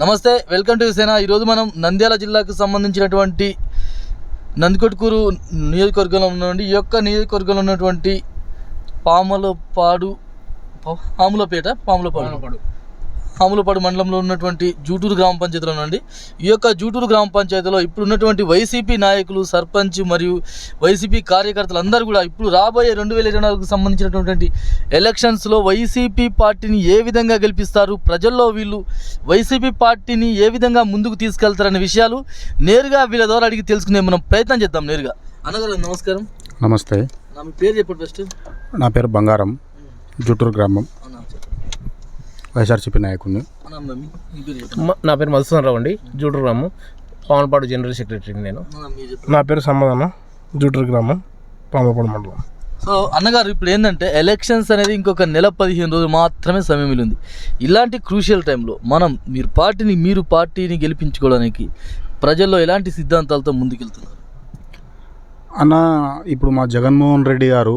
నమస్తే welcome to సేనా ఈరోజు మనం నంద్యాల జిల్లాకు సంబంధించినటువంటి నందికొట్కూరు నియోజకవర్గంలో ఉన్నటువంటి ఈ యొక్క నియోజకవర్గంలో ఉన్నటువంటి పాములపాడు పాములపేట పాములపాడు. పాములపాడు మండలంలో ఉన్నటువంటి జూటూరు గ్రామ పంచాయతీలో నుండి ఈ యొక్క జూటూరు గ్రామ పంచాయతీలో ఇప్పుడు ఉన్నటువంటి వైసీపీ నాయకులు సర్పంచ్ మరియు వైసీపీ కార్యకర్తలు అందరూ కూడా ఇప్పుడు రాబోయే రెండు వేల ఇరవై నాలుగుకు సంబంధించినటువంటి ఎలక్షన్స్లో వైసీపీ పార్టీని ఏ విధంగా గెలిపిస్తారు ప్రజల్లో వీళ్ళు వైసీపీ పార్టీని ఏ విధంగా ముందుకు తీసుకెళ్తారనే విషయాలు నేరుగా వీళ్ళ ద్వారా అడిగి తెలుసుకునే మనం ప్రయత్నం చేద్దాం నేరుగా. అన్నగారు నమస్కారం. నమస్తే. నా పేరు చెప్పండి ఫస్ట్ నా పేరు బంగారం. జుట్టూరు గ్రామం. వైఎస్ఆర్సీపీ నాయకుడిని. నా పేరు మధుసూదన్ రావు అండి. జూటూరు గ్రామం. పవన్పాడు జనరల్ సెక్రటరీని నేను. నా పేరు సమాధానం. జూటూరు గ్రామం పామపాడు మండలం. సో అన్నగారు ఇప్పుడు ఏంటంటే ఎలక్షన్స్ అనేది ఇంకొక నెల పదిహేను రోజులు మాత్రమే సమయం ఉంది. ఇలాంటి క్రూషియల్ టైంలో మనం మీరు పార్టీని మీరు పార్టీని గెలిపించుకోవడానికి ప్రజల్లో ఎలాంటి సిద్ధాంతాలతో ముందుకెళ్తున్నారు? అన్న ఇప్పుడు మా జగన్మోహన్ రెడ్డి గారు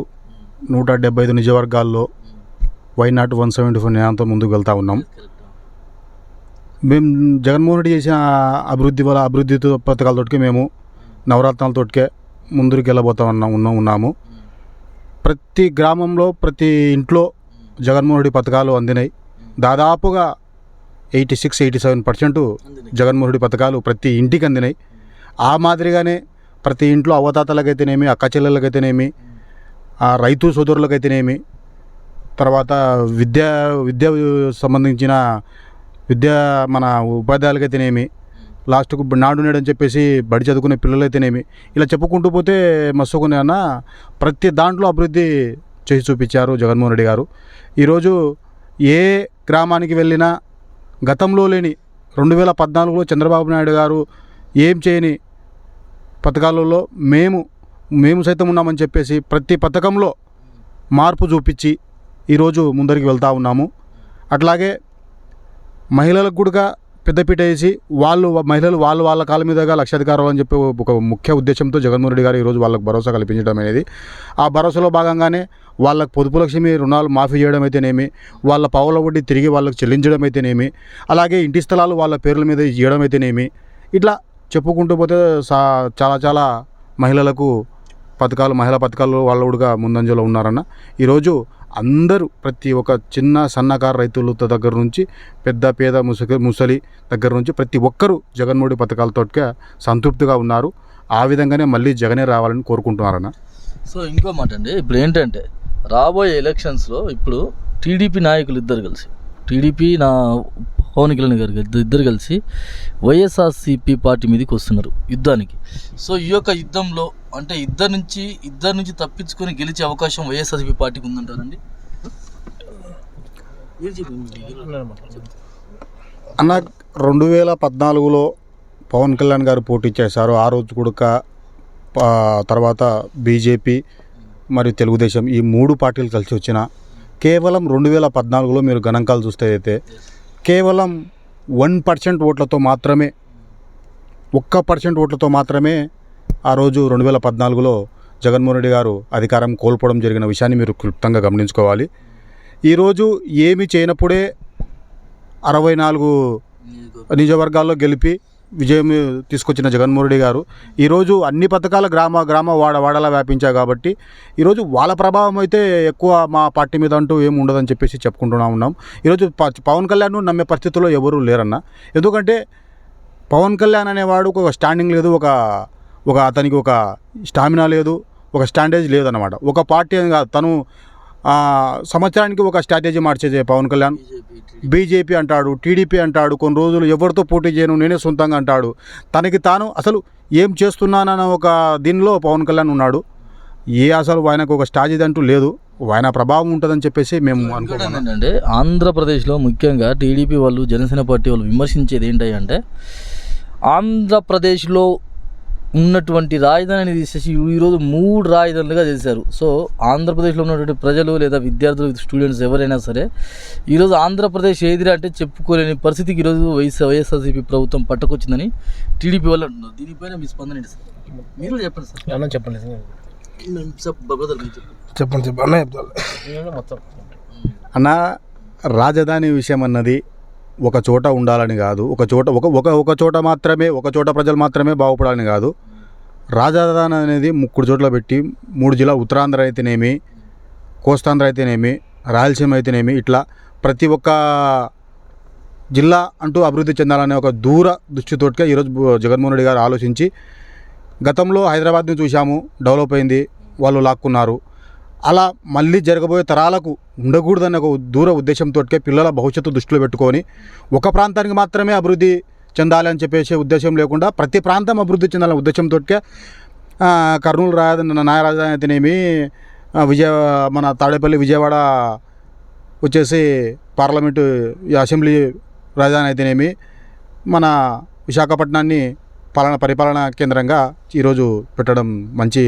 నూట డెబ్బై ఐదు నిజవర్గాల్లో why not one seventy four న్యాయంతో ముందుకు వెళ్తా ఉన్నాం. మేము జగన్మోహన్ రెడ్డి చేసిన అభివృద్ధి వల్ల అభివృద్ధి పథకాలతోటికే మేము నవరత్నాలతోటికే ముందుకు వెళ్ళబోతా ఉన్నాం ఉన్నాం ఉన్నాము. ప్రతి గ్రామంలో ప్రతి ఇంట్లో జగన్మోహన్ రెడ్డి పథకాలు అందినాయి. దాదాపుగా eighty six eighty seven percent Jaganmohan Reddy పథకాలు ప్రతి ఇంటికి అందినాయి. ఆ మాదిరిగానే ప్రతి ఇంట్లో అవతాతలకైతేనేమి అక్క చెల్లెలకైతేనేమి ఆ రైతు సోదరులకైతేనేమి తర్వాత విద్యా విద్య సంబంధించిన విద్య మన ఉపాధ్యాయులకైతేనేమి లాస్ట్కు నాడు నేడు అని చెప్పేసి బడి చదువుకునే పిల్లలైతేనేమి ఇలా చెప్పుకుంటూ పోతే మస్తుకునే అన్న ప్రతి దాంట్లో అభివృద్ధి చేసి చూపించారు జగన్మోహన్ రెడ్డి గారు. ఈరోజు ఏ గ్రామానికి వెళ్ళినా గతంలో లేని రెండు వేల పద్నాలుగులో చంద్రబాబు నాయుడు గారు ఏం చేయని పథకాలలో మేము మేము సైతం ఉన్నామని చెప్పేసి ప్రతి పథకంలో మార్పు చూపించి ఈరోజు ముందరికి వెళ్తూ ఉన్నాము. అట్లాగే మహిళలకు కూడా పెద్దపీట వేసి వాళ్ళు మహిళలు వాళ్ళు వాళ్ళ కాళ్ళ మీదగా లక్షాధికారులు అని చెప్పి ఒక ముఖ్య ఉద్దేశంతో జగన్మోహన్ రెడ్డి గారు ఈరోజు వాళ్ళకు భరోసా కల్పించడం అనేది. ఆ భరోసాలో భాగంగానే వాళ్ళకు పొదుపు లక్ష్మి రుణాలు మాఫీ చేయడం అయితేనేమి వాళ్ళ పావుల వడ్డీ తిరిగి వాళ్ళకి చెల్లించడం అయితేనేమి అలాగే ఇంటి స్థలాలు వాళ్ళ పేర్ల మీద ఇవ్వడం అయితేనేమి. ఇట్లా చెప్పుకుంటూ పోతే సా చాలా చాలా మహిళలకు పథకాలు మహిళా పథకాలు వాళ్ళు కూడా ముందంజలో ఉన్నారన్న. ఈరోజు అందరూ ప్రతి ఒక్క చిన్న సన్నకారు రైతుల దగ్గర నుంచి పెద్ద పేద ముసలి ముసలి దగ్గర నుంచి ప్రతి ఒక్కరూ జగన్మోహన్ పథకాలతోటిగా సంతృప్తిగా ఉన్నారు. ఆ విధంగానే మళ్ళీ జగనే రావాలని కోరుకుంటున్నారన్న. సో ఇంకో మాట అండి ఇప్పుడు ఏంటంటే రాబోయే ఎలక్షన్స్లో ఇప్పుడు టీడీపీ నాయకులు ఇద్దరు కలిసి టీడీపీ నా పవన్ కళ్యాణ్ గారు ఇద్దరు- ఇద్దరు కలిసి వైఎస్ఆర్సీపీ పార్టీ మీదకి వస్తున్నారు యుద్ధానికి. సో ఈ యొక్క యుద్ధంలో అంటే ఇద్దరు నుంచి ఇద్దరు నుంచి తప్పించుకొని గెలిచే అవకాశం వైఎస్ఆర్సీపీ పార్టీకి ఉందంటారండి? అన్న రెండు వేల పద్నాలుగులో పవన్ కళ్యాణ్ గారు పోటీ చేశారు. ఆ రోజు కూడా తర్వాత బీజేపీ మరియు తెలుగుదేశం ఈ మూడు పార్టీలు కలిసి వచ్చిన కేవలం రెండు వేల పద్నాలుగులో మీరు గణాంకాలు చూస్తే అయితే కేవలం వన్ పర్సెంట్ ఓట్లతో మాత్రమే ఒక్క పర్సెంట్ ఓట్లతో మాత్రమే ఆ రోజు రెండు వేల పద్నాలుగులో జగన్మోహన్ రెడ్డి గారు అధికారం కోల్పోవడం జరిగిన విషయాన్ని మీరు క్లుప్తంగా గమనించుకోవాలి. ఈరోజు ఏమి చేయనప్పుడే అరవై నాలుగు నిజవర్గాల్లో గెలిపి విజయం తీసుకొచ్చిన జగన్మోహన్ రెడ్డి గారు ఈరోజు అన్ని పథకాల గ్రామ గ్రామ వాడ వాడలా వ్యాపించాయి కాబట్టి ఈరోజు వాళ్ళ ప్రభావం అయితే ఎక్కువ మా పార్టీ మీద అంటూ ఏమి ఉండదని చెప్పేసి చెప్పుకుంటున్నా ఉన్నాం. ఈరోజు పవన్ కళ్యాణ్ నమ్మే పరిస్థితుల్లో ఎవరూ లేరన్న. ఎందుకంటే పవన్ కళ్యాణ్ అనేవాడు ఒక స్టాండింగ్ లేదు ఒక ఒక అతనికి ఒక స్టామినా లేదు ఒక స్టాండేజ్ లేదన్నమాట. ఒక పార్టీ అని కాదు తను సంవత్సరానికి ఒక స్ట్రాటజీ మార్చేదే పవన్ కళ్యాణ్. బీజేపీ అంటాడు టీడీపీ అంటాడు కొన్ని రోజులు ఎవరితో పోటీ చేయను నేనే సొంతంగా అంటాడు. తనకి తాను అసలు ఏం చేస్తున్నానన్న ఒక దీనిలో పవన్ కళ్యాణ్ ఉన్నాడు. ఏ అసలు ఆయనకు ఒక స్ట్రాటజీ అంటూ లేదు. ఆయన ప్రభావం ఉంటుందని చెప్పేసి మేము అనుకుంటున్నాం. ఏంటంటే ఆంధ్రప్రదేశ్లో ముఖ్యంగా టీడీపీ వాళ్ళు జనసేన పార్టీ వాళ్ళు విమర్శించేది ఏంటంటే ఆంధ్రప్రదేశ్లో ఉన్నటువంటి రాజధానిని తీసేసి ఈరోజు మూడు రాజధానులుగా చేశారు. సో ఆంధ్రప్రదేశ్లో ఉన్నటువంటి ప్రజలు లేదా విద్యార్థులు స్టూడెంట్స్ ఎవరైనా సరే ఈరోజు ఆంధ్రప్రదేశ్ ఏదిరా అంటే చెప్పుకోలేని పరిస్థితికి ఈరోజు వైఎస్ వైఎస్ఆర్సీపీ ప్రభుత్వం పట్టుకొచ్చిందని టీడీపీ వాళ్ళు అంటున్నారు. దీనిపైన మీ స్పందన ఏంటి సార్? మీరు చెప్పండి సార్. ఏమన్నా చెప్పండి చెప్పండి. చెప్పండి అన్న మొత్తం అన్న రాజధాని విషయం అన్నది ఒక చోట ఉండాలని కాదు ఒక చోట ఒక ఒక ఒక చోట మాత్రమే ఒక చోట ప్రజలు మాత్రమే బాగుపడాలని కాదు. రాజధాని అనేది ముక్కుడు చోట్ల పెట్టి మూడు జిల్లా ఉత్తరాంధ్ర అయితేనేమి కోస్తాంధ్ర అయితేనేమి రాయలసీమ అయితేనేమి ఇట్లా ప్రతి ఒక్క జిల్లా అంటూ అభివృద్ధి చెందాలనే ఒక దూర దృష్టితోటిగా ఈరోజు జగన్మోహన్ రెడ్డి గారు ఆలోచించి గతంలో హైదరాబాద్ని చూశాము డెవలప్ అయింది వాళ్ళు లాక్కున్నారు. అలా మళ్ళీ జరగబోయే తరాలకు ఉండకూడదన్న ఒక దూర ఉద్దేశంతో పిల్లల భవిష్యత్తు దృష్టిలో పెట్టుకొని ఒక ప్రాంతానికి మాత్రమే అభివృద్ధి చెందాలని చెప్పేసే చెప్పేసి ఉద్దేశం లేకుండా ప్రతి ప్రాంతం అభివృద్ధి చెందాలనే ఉద్దేశంతో కర్నూలు రాజధాని నాయ రాజధాని అయితేనేమి విజయ మన తాడేపల్లి విజయవాడ వచ్చేసి పార్లమెంటు ఈ అసెంబ్లీ రాజధాని అయితేనేమి మన విశాఖపట్నాన్ని పాలన పరిపాలనా కేంద్రంగా ఈరోజు పెట్టడం మంచి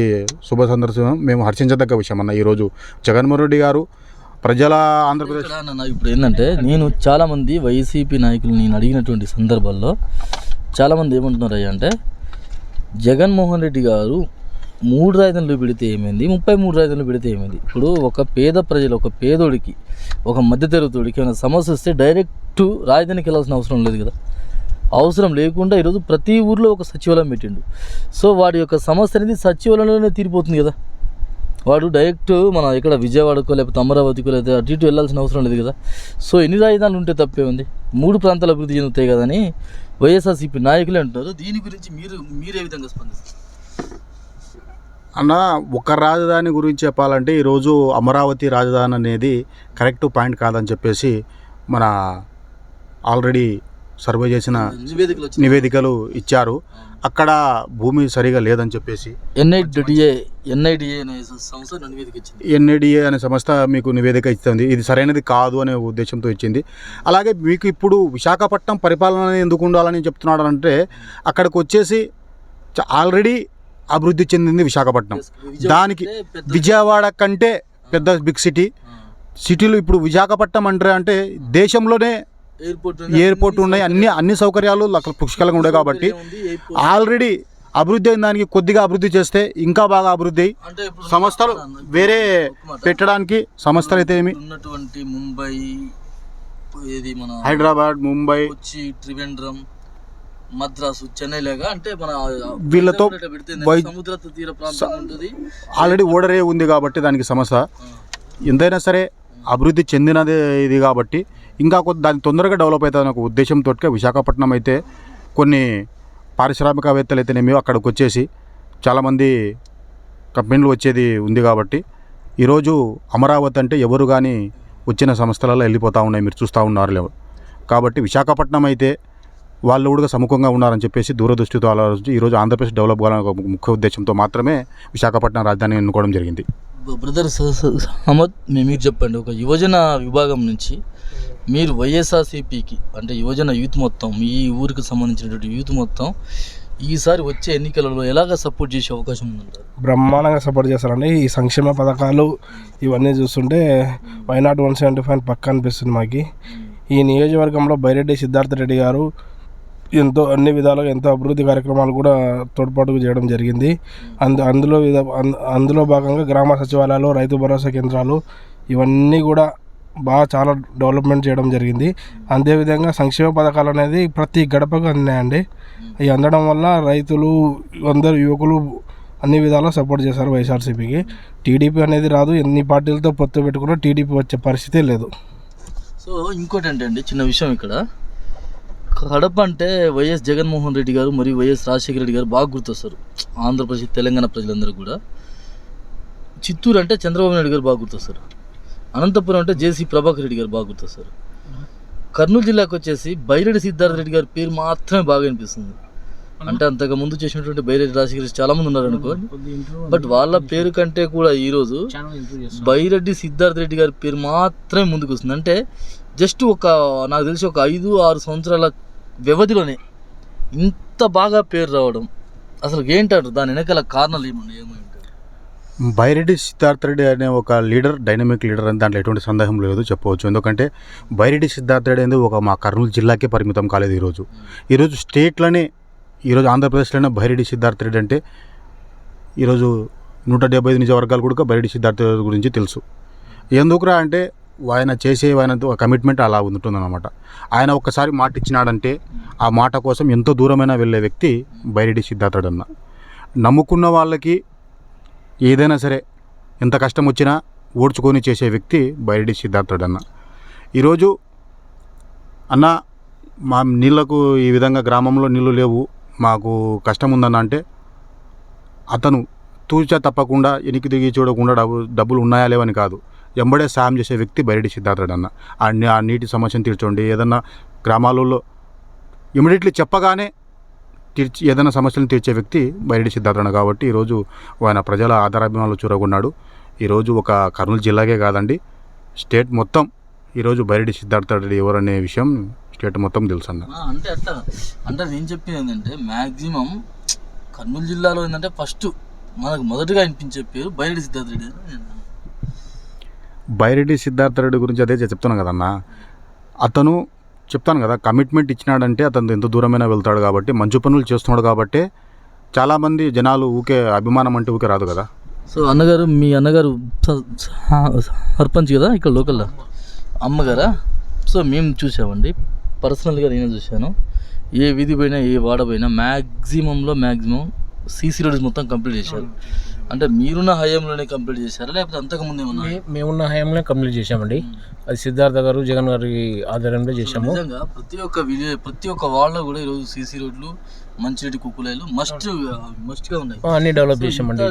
శుభ సందర్శనం. మేము హర్షించదగ్గ విషయం అన్న ఈరోజు జగన్మోహన్ రెడ్డి గారు. ప్రజల ఆంధ్రప్రదేశ్ ఇప్పుడు ఏంటంటే నేను చాలామంది వైసీపీ నాయకులు నేను అడిగినటువంటి సందర్భాల్లో చాలామంది ఏమంటున్నారు అంటే జగన్మోహన్ రెడ్డి గారు మూడు రాజధానులు పెడితే ఏమైంది? ముప్పై మూడు రాజధానులు పెడితే ఏమైంది? ఇప్పుడు ఒక పేద ప్రజలు ఒక పేదోడికి ఒక మధ్యతరగతోడికి ఏమైనా సమస్య వస్తే డైరెక్ట్ రాజధానికి వెళ్ళాల్సిన అవసరం లేదు కదా. అవసరం లేకుండా ఈరోజు ప్రతి ఊర్లో ఒక సచివాలయం పెట్టిండు. సో వాడి యొక్క సమస్య అనేది సచివాలయంలోనే తీరిపోతుంది కదా. వాడు డైరెక్ట్ మన ఇక్కడ విజయవాడకో లేకపోతే అమరావతికో లేకపోతే అటు ఇటు వెళ్ళాల్సిన అవసరం లేదు కదా. సో ఎన్ని రాజధానులు ఉంటే తప్పే ఉంది. మూడు ప్రాంతాలు అభివృద్ధి చెందుతాయి కదా అని వైఎస్ఆర్సీపీ నాయకులే అంటున్నారు. దీని గురించి మీరు మీరే విధంగా స్పందిస్తారు? అన్న ఒక రాజధాని గురించి చెప్పాలంటే ఈరోజు అమరావతి రాజధాని అనేది కరెక్ట్ పాయింట్ కాదని చెప్పేసి మన ఆల్రెడీ సర్వే చేసిన నివేదికలు ఇచ్చారు. అక్కడ భూమి సరిగా లేదని చెప్పేసి ఎన్ఐడిఏ ఎన్ఐడిఏ అనే సంస్థ నివేదిక ఇచ్చింది ఎన్ఏడిఏ అనే సంస్థ మీకు నివేదిక ఇస్తుంది. ఇది సరైనది కాదు అనే ఉద్దేశంతో ఇచ్చింది. అలాగే మీకు ఇప్పుడు విశాఖపట్నం పరిపాలన ఎందుకు ఉండాలని చెప్తున్నాడు అంటే అక్కడికి వచ్చేసి ఆల్రెడీ అభివృద్ధి చెందింది విశాఖపట్నం. దానికి విజయవాడ కంటే పెద్ద బిగ్ సిటీ సిటీలు ఇప్పుడు విశాఖపట్నం అంటే అంటే దేశంలోనే ఎయిర్పోర్ట్ ఎయిర్పోర్ట్ ఉన్నాయి అన్ని అన్ని సౌకర్యాలు అక్కడ పుష్కలంగా ఉన్నాయి కాబట్టి. ఆల్రెడీ అభివృద్ధి అయిన దానికి కొద్దిగా అభివృద్ధి చేస్తే ఇంకా బాగా అభివృద్ధి. సంస్థలు వేరే. పెట్టడానికి సంస్థలు అయితే ఏమి? ఉన్నటువంటి ముంబై ఇది మన హైదరాబాద్ ముంబై కొచ్చి త్రివేంద్రం మద్రాసు చెన్నై లాగా అంటే మన వీళ్ళతో సముద్ర తీర ప్రాంతం ఉంటుంది. ఆల్రెడీ ఓడరే ఉంది కాబట్టి దానికి సమస్య ఎంతైనా సరే అభివృద్ధి చెందినదే ఇది కాబట్టి ఇంకా కొద్ది దాన్ని తొందరగా డెవలప్ అవుతుంది ఒక ఉద్దేశంతో విశాఖపట్నం అయితే కొన్ని పారిశ్రామికవేత్తలు అయితేనేమి అక్కడికి వచ్చేసి చాలామంది కంపెనీలు వచ్చేది ఉంది కాబట్టి ఈరోజు అమరావతి అంటే ఎవరు కానీ వచ్చిన సంస్థలలో వెళ్ళిపోతూ ఉన్నాయి మీరు చూస్తూ ఉన్నారు లేవు. కాబట్టి విశాఖపట్నం అయితే వాళ్ళు కూడా సముఖంగా ఉన్నారని చెప్పేసి దూరదృష్టితో ఆలోచించి ఈరోజు ఆంధ్రప్రదేశ్ డెవలప్ కావాలని ఒక ముఖ్య ఉద్దేశంతో మాత్రమే విశాఖపట్నం రాజధాని ఎన్నుకోవడం జరిగింది. బ్రదర్ స- మీరు చెప్పండి ఒక యువజన విభాగం నుంచి మీరు వైఎస్ఆర్సీపీకి అంటే యువజన యూత్ మొత్తం ఈ ఊరికి సంబంధించినటువంటి యూత్ మొత్తం ఈసారి వచ్చే ఎన్నికలలో ఎలాగ సపోర్ట్ చేసే అవకాశం ఉందంటారు? బ్రహ్మాండంగా సపోర్ట్ చేస్తారండి. ఈ సంక్షేమ పథకాలు ఇవన్నీ చూస్తుంటే వైనాట్ వన్ సెవెంటీ ఫైవ్ పక్క అనిపిస్తుంది మాకు. ఈ నియోజకవర్గంలో బైరెడ్డి సిద్ధార్థ రెడ్డి గారు ఎంతో అన్ని విధాలుగా ఎంతో అభివృద్ధి కార్యక్రమాలు కూడా తోడ్పాటు చేయడం జరిగింది. అందు అందులో విధ అంద- అందులో భాగంగా గ్రామ సచివాలయాలు రైతు భరోసా కేంద్రాలు ఇవన్నీ కూడా బాగా చాలా డెవలప్మెంట్ చేయడం జరిగింది. అదేవిధంగా సంక్షేమ పథకాలు అనేది ప్రతి గడపకు అందినాయండి. అవి అందడం వల్ల రైతులు అందరు యువకులు అన్ని విధాలా సపోర్ట్ చేశారు వైఎస్ఆర్సీపీకి. టీడీపీ అనేది రాదు ఎన్ని పార్టీలతో పొత్తు పెట్టుకున్నా టీడీపీ వచ్చే పరిస్థితే లేదు. సో ఇంకోటి ఏంటండి చిన్న విషయం ఇక్కడ. కడప అంటే వైఎస్ జగన్మోహన్ రెడ్డి గారు మరియు వైఎస్ రాజశేఖర రెడ్డి గారు బాగా గుర్తొస్తారు. ఆంధ్రప్రదేశ్ తెలంగాణ ప్రజలందరూ కూడా. చిత్తూరు అంటే చంద్రబాబు నాయుడు గారు బాగా గుర్తొస్తారు. అనంతపురం అంటే జేసీ ప్రభాకర్ రెడ్డి గారు బాగా సార్ కర్నూలు జిల్లాకు వచ్చేసి బైరెడ్డి సిద్ధార్థ రెడ్డి గారి పేరు మాత్రమే బాగా అనిపిస్తుంది. అంటే అంతకు ముందు చేసినటువంటి బైరెడ్డి రాజశేఖర్ చాలా మంది ఉన్నారు అనుకో. బట్ వాళ్ళ పేరు కంటే కూడా ఈరోజు బైరెడ్డి సిద్ధార్థ రెడ్డి గారి పేరు మాత్రమే ముందుకు వస్తుంది. అంటే జస్ట్ ఒక నాకు తెలిసి ఒక ఐదు ఆరు సంవత్సరాల వ్యవధిలోనే ఇంత బాగా పేరు రావడం అసలు ఏంటారు దాని వెనకాల కారణాలు ఏమన్నా ఏమైనా బైరెడ్డి సిద్ధార్థ రెడ్డి అనే ఒక లీడర్ డైనమిక్ లీడర్ అని దాంట్లో ఎటువంటి సందేహం లేదు చెప్పవచ్చు. ఎందుకంటే బైరెడ్డి సిద్ధార్థ రెడ్డి అనేది ఒక మా కర్నూలు జిల్లాకే పరిమితం కాలేదు ఈరోజు. ఈరోజు స్టేట్లోనే ఈరోజు ఆంధ్రప్రదేశ్లోనే బైరెడ్డి సిద్ధార్థ రెడ్డి అంటే ఈరోజు నూట డెబ్బై ఐదు నిజవర్గాలు కూడా బైరెడ్డి సిద్ధార్థ రెడ్డి గురించి తెలుసు. ఎందుకురా అంటే ఆయన చేసే ఆయన కమిట్మెంట్ అలా ఉంటుందన్నమాట. ఆయన ఒక్కసారి మాట ఇచ్చినాడంటే ఆ మాట కోసం ఎంతో దూరమైనా వెళ్ళే వ్యక్తి బైరెడ్డి సిద్ధార్థుడన్న నమ్ముకున్న వాళ్ళకి ఏదైనా సరే ఎంత కష్టం వచ్చినా ఓడ్చుకొని చేసే వ్యక్తి బైరెడ్డి సిద్ధార్థుడన్న. ఈరోజు అన్న మా నీళ్ళకు ఈ విధంగా గ్రామంలో నీళ్ళు లేవు మాకు కష్టం ఉందన్న అంటే అతను తూచా తప్పకుండా ఎనికి దిగి చూడకుండా డబ్బు డబ్బులు ఉన్నాయా లేవని కాదు ఎంబడే సాయం చేసే వ్యక్తి బయటి సిద్ధార్థుడు అన్న ఆ ఆ నీటి సమస్యను తీర్చండి ఏదన్నా గ్రామాలలో ఇమీడియట్లీ చెప్పగానే తీర్చి ఏదైనా సమస్యలను తీర్చే వ్యక్తి బైరెడ్డి సిద్ధార్థుడు కాబట్టి ఈరోజు ఆయన ప్రజల ఆధారాభిమానులు చూరగొన్నాడు ఈరోజు ఒక కర్నూలు జిల్లాకే కాదండి స్టేట్ మొత్తం ఈరోజు బైరెడ్డి సిద్ధార్థుడు ఎవరనే విషయం స్టేట్ మొత్తం తెలుసు అన్న అంటే అట్లా అంటే నేను చెప్పింది ఏంటంటే మ్యాక్సిమం కర్నూలు జిల్లాలో ఏంటంటే ఫస్ట్ మనకు మొదటగా అనిపించే పేరు బయలుడి సిద్ధార్థ రెడ్డి. బైరెడ్డి సిద్ధార్థ రెడ్డి గురించి అదే చెప్తున్నాను కదన్న అతను చెప్తాను కదా కమిట్మెంట్ ఇచ్చినాడంటే అతను ఎంత దూరమైనా వెళ్తాడు కాబట్టి మంచి పనులు చేస్తున్నాడు కాబట్టి చాలామంది జనాలు ఊకే అభిమానం అంటే ఊకే రాదు కదా. సో అన్నగారు మీ అన్నగారు సర్పంచ్ కదా ఇక్కడ లోకల్లో? అమ్మగారా? సో మేము చూసామండి పర్సనల్గా నేను చూశాను. ఏ వీధి పోయినా ఏ వాడ పోయినా మ్యాక్సిమంలో మ్యాక్సిమం సీసీ రోడ్స్ మొత్తం కంప్లీట్ చేశారు. అంటే మీరున్న హయాంలోనే కంప్లీట్ చేశారా? లేకపోతే అంతకుముందు మే- మేమున్న హయాంలో కంప్లీట్ చేశామండి. అది సిద్ధార్థ గారు జగన్ గారి ఆధ్వర్యంలో చేశాము. నిజంగా ప్రతి ఒక్క విలేజ్ ప్రతి ఒక్క వాళ్ళలో కూడా ఈరోజు సీసీ రోడ్లు మంచిరెడ్డి కుక్కులాయలు మస్ట్ మస్ట్గా ఉన్నాయి. అన్ని డెవలప్ చేశామండి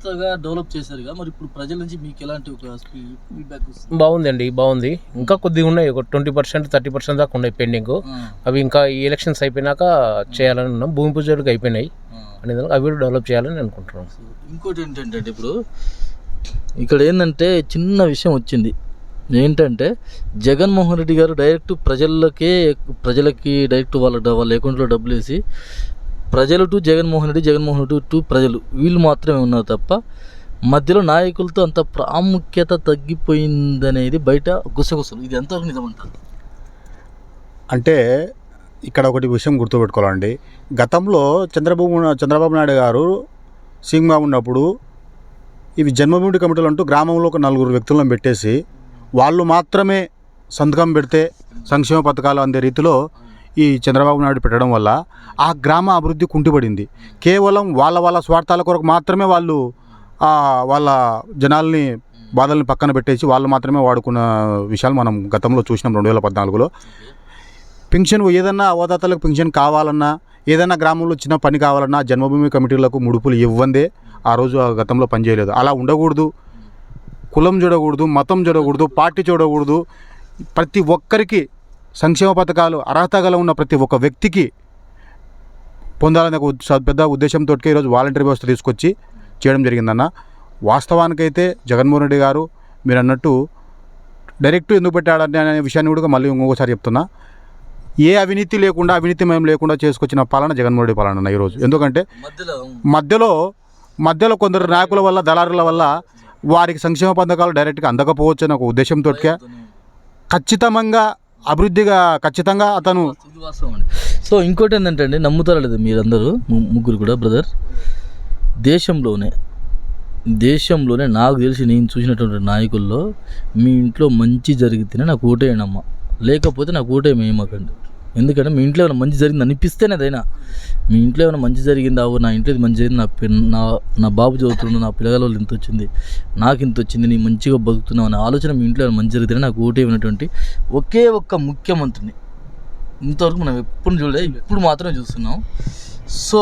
ఇంతగా డెవలప్ చేశారుగా మరి ఇప్పుడు ప్రజల నుంచి మీకు ఎలాంటి ఒక ఫీడ్బ్యాక్ వస్తుంది? బాగుందండి బాగుంది. ఇంకా కొద్దిగా ఉన్నాయి ఒక ట్వంటీ పర్సెంట్ థర్టీ పర్సెంట్ దాకా ఉన్నాయి పెండింగ్ అవి ఇంకా ఈ ఎలక్షన్స్ అయిపోయినాక చేయాలని ఉన్నాం భూమి పూజలకు అయిపోయినాయి. అనేది అవి కూడా డెవలప్ చేయాలని అనుకుంటున్నాం. ఇంకోటి ఏంటంటే ఇప్పుడు ఇక్కడ ఏంటంటే చిన్న విషయం వచ్చింది. ఏంటంటే జగన్మోహన్ రెడ్డి గారు డైరెక్ట్ ప్రజలకే ప్రజలకి డైరెక్ట్ వాళ్ళ వాళ్ళ అకౌంట్లో డబ్బులు వేసి ప్రజలు టు జగన్మోహన్ రెడ్డి జగన్మోహన్ రెడ్డి టు ప్రజలు. వీళ్ళు మాత్రమే ఉన్నారు తప్ప మధ్యలో నాయకులతో అంత ప్రాముఖ్యత తగ్గిపోయిందనేది బయట గుసగుసలు. ఇది ఎంతవరకు నిజమంటారు అంటే ఇక్కడ ఒకటి విషయం గుర్తుపెట్టుకోవాలండి. గతంలో చంద్రబాబు చంద్రబాబు నాయుడు గారు సీఎంగా ఉన్నప్పుడు ఇవి జన్మభూమి కమిటీలు అంటూ గ్రామంలో ఒక నలుగురు వ్యక్తులను పెట్టేసి వాళ్ళు మాత్రమే సంతకం పెడితే సంక్షేమ పథకాలు అందే రీతిలో ఈ చంద్రబాబు నాయుడు పెట్టడం వల్ల ఆ గ్రామ అభివృద్ధి కుంటుపడింది. కేవలం వాళ్ళ వాళ్ళ స్వార్థాల కొరకు మాత్రమే వాళ్ళు వాళ్ళ జనాల్ని బాధల్ని పక్కన పెట్టేసి వాళ్ళు మాత్రమే వాడుకున్న విషయాలు మనం గతంలో చూసినాం రెండు వేల పద్నాలుగులో. పెన్షన్ ఏదన్నా అవదాతలకు పెన్షన్ కావాలన్నా ఏదైనా గ్రామంలో చిన్న పని కావాలన్నా జన్మభూమి కమిటీలకు ముడుపులు ఇవ్వందే ఆ రోజు ఆ గతంలో పనిచేయలేదు. అలా ఉండకూడదు. కులం చూడకూడదు మతం చూడకూడదు పార్టీ చూడకూడదు. ప్రతి ఒక్కరికి సంక్షేమ పథకాలు అర్హత గల ఉన్న ప్రతి ఒక్క వ్యక్తికి పొందాలనే పెద్ద ఉద్దేశంతో ఈరోజు వాలంటీర్ వ్యవస్థ తీసుకొచ్చి చేయడం జరిగిందన్న. వాస్తవానికైతే జగన్మోహన్ రెడ్డి గారు మీరు అన్నట్టు డైరెక్ట్ ఎందుకు పెట్టాడని అనే విషయాన్ని కూడా మళ్ళీ ఇంకొకసారి చెప్తున్నా. ఏ అవినీతి లేకుండా అవినీతిమయం లేకుండా చేసుకొచ్చిన పాలన జగన్మోహన్ రెడ్డి పాలన అన్న ఈరోజు ఎందుకంటే మధ్యలో మధ్యలో కొందరు నాయకుల వల్ల దళారుల వల్ల వారికి సంక్షేమ పథకాలు డైరెక్ట్గా అందకపోవచ్చు అనే ఒక ఉద్దేశంతో ఖచ్చితంగా అభివృద్ధిగా ఖచ్చితంగా అతను సో ఇంకోటి ఏంటంటే అండి నమ్ముతారా లేదు మీరందరూ ముగ్గురు కూడా బ్రదర్. దేశంలోనే దేశంలోనే నాకు తెలిసి నేను చూసినటువంటి నాయకుల్లో మీ ఇంట్లో మంచి జరిగితేనే నాకు ఓటేయనమ్మా లేకపోతే నాకు ఓటే మేమకండి. ఎందుకంటే మీ ఇంట్లో ఏమైనా మంచి జరిగింది అనిపిస్తేనే అదైనా మీ ఇంట్లో ఏమైనా మంచి జరిగిందా? నా ఇంట్లో ఇది మంచి జరిగింది? నా నా నా బాబు చదువుతుండు నా పిల్లగాల వాళ్ళు ఇంత వచ్చింది నాకు ఇంత వచ్చింది నేను మంచిగా బతుకుతున్నావు అనే ఆలోచన మీ ఇంట్లో ఏమైనా మంచి జరిగితేనే నాకు ఓటేయనటువంటి ఒకే ఒక్క ముఖ్యమంత్రిని. ఇంతవరకు మనం ఎప్పుడు చూడలే ఇప్పుడు మాత్రమే చూస్తున్నాం. సో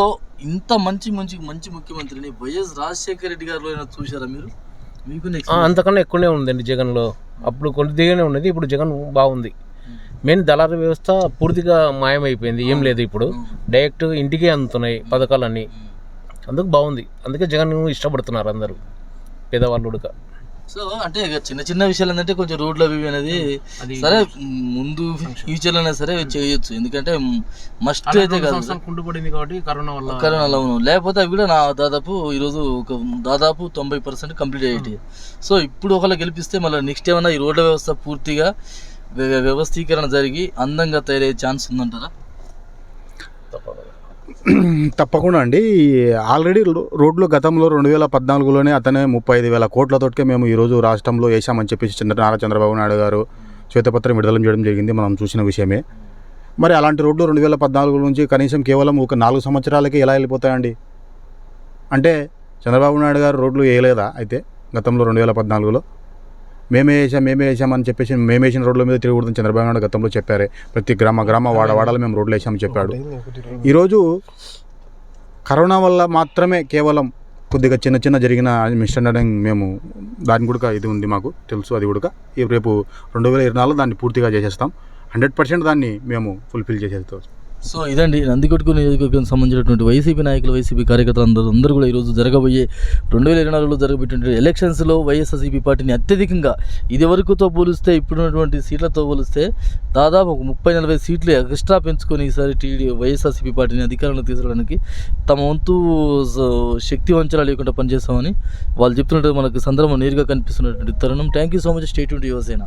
ఇంత మంచి మంచి మంచి ముఖ్యమంత్రిని వైఎస్ రాజశేఖర రెడ్డి గారిలో అయినా చూసారా మీరు? మీకు అంతకన్నా ఎక్కువనే ఉందండి జగన్లో. అప్పుడు కొద్దిగానే ఉన్నది ఇప్పుడు జగన్ బాగుంది. మెయిన్ దళారీ వ్యవస్థ పూర్తిగా మాయమైపోయింది. ఏం లేదు ఇప్పుడు. డైరెక్ట్ ఇంటికే అందుతున్నాయి పథకాలన్నీ. అందుకు బాగుంది. అందుకే జగన్ ఇష్టపడుతున్నారు అందరూ. పేదవాళ్ళు కూడా సో అంటే ఇక చిన్న చిన్న విషయాలు ఏంటంటే కొంచెం రోడ్లు అవి అనేది సరే ముందు ఫ్యూచర్లో అయినా సరే చేయొచ్చు. ఎందుకంటే మస్ట్ అయితే కాదు. కుంటుపడింది కాబట్టి కరోనా వల్ల కరోనాలో అవును. లేకపోతే అవి కూడా నా దాదాపు ఈరోజు ఒక దాదాపు తొంభై పర్సెంట్ కంప్లీట్ అయ్యేటి సో ఇప్పుడు ఒకవేళ గెలిపిస్తే మళ్ళీ నెక్స్ట్ ఏమైనా ఈ రోడ్ల వ్యవస్థ పూర్తిగా వ్యవస్థీకరణ జరిగి అందంగా తయారయ్యే ఛాన్స్ ఉందంటారా? తప్పకుండా అండి. ఆల్రెడీ రోడ్లు గతంలో రెండు వేల పద్నాలుగులోనే అతనే ముప్పై ఐదు వేల కోట్లతోటికే మేము ఈరోజు రాష్ట్రంలో వేసామని చెప్పేసి చంద్ర నారా చంద్రబాబు నాయుడు గారు శ్వేతపత్రం విడుదల చేయడం జరిగింది. మనం చూసిన విషయమే. మరి అలాంటి రోడ్లు రెండు వేల పద్నాలుగు నుంచి కనీసం కేవలం ఒక నాలుగు సంవత్సరాలకి ఎలా వెళ్ళిపోతాయండి? అంటే చంద్రబాబు నాయుడు గారు రోడ్లు వేయలేదా అయితే గతంలో రెండు వేల పద్నాలుగులో? మేమే వేసాం మేమే వేసామని చెప్పేసి మేము వేసిన రోడ్ల మీద తిరగకూడదని చంద్రబాబు నాయుడు గతంలో చెప్పారే. ప్రతి గ్రామ గ్రామ వాడ వాడలో మేము రోడ్లు వేసామని చెప్పాడు. ఈరోజు కరోనా వల్ల మాత్రమే కేవలం కొద్దిగా చిన్న చిన్న జరిగిన మిస్అండర్స్టాండింగ్ మేము దాని కూడా ఇది ఉంది మాకు తెలుసు అది కూడా రేపు రెండు వేల ఇరవై నాలుగులో దాన్ని పూర్తిగా చేసేస్తాం. హండ్రెడ్ పర్సెంట్ దాన్ని మేము ఫుల్ఫిల్ చేసేస్తాం. సో ఇదండి నందికొట్టుకు నియోజకవర్గానికి సంబంధించినటువంటి వైసీపీ నాయకులు వైసీపీ కార్యకర్తలు అందరూ అందరూ కూడా ఈరోజు జరగబోయే రెండు వేల ఇరవై నాలుగులో జరగబోయేటువంటి ఎలక్షన్స్లో వైఎస్ఆర్సీపీ పార్టీని అత్యధికంగా ఇది వరకుతో పోలిస్తే ఇప్పుడున్నటువంటి సీట్లతో పోలిస్తే దాదాపు ఒక ముప్పై నలభై సీట్లు ఎక్స్ట్రా పెంచుకొని ఈసారి టీడీ వైఎస్ఆర్సీపీ పార్టీని అధికారంలో తీసుకురావడానికి తమ వంతు శక్తి వంచన లేకుండా పనిచేస్తామని వాళ్ళు చెప్తున్నట్టు మనకు సందర్భం నేరుగా కనిపిస్తున్నటువంటి తరుణం. Thank you so much state Yuvasena.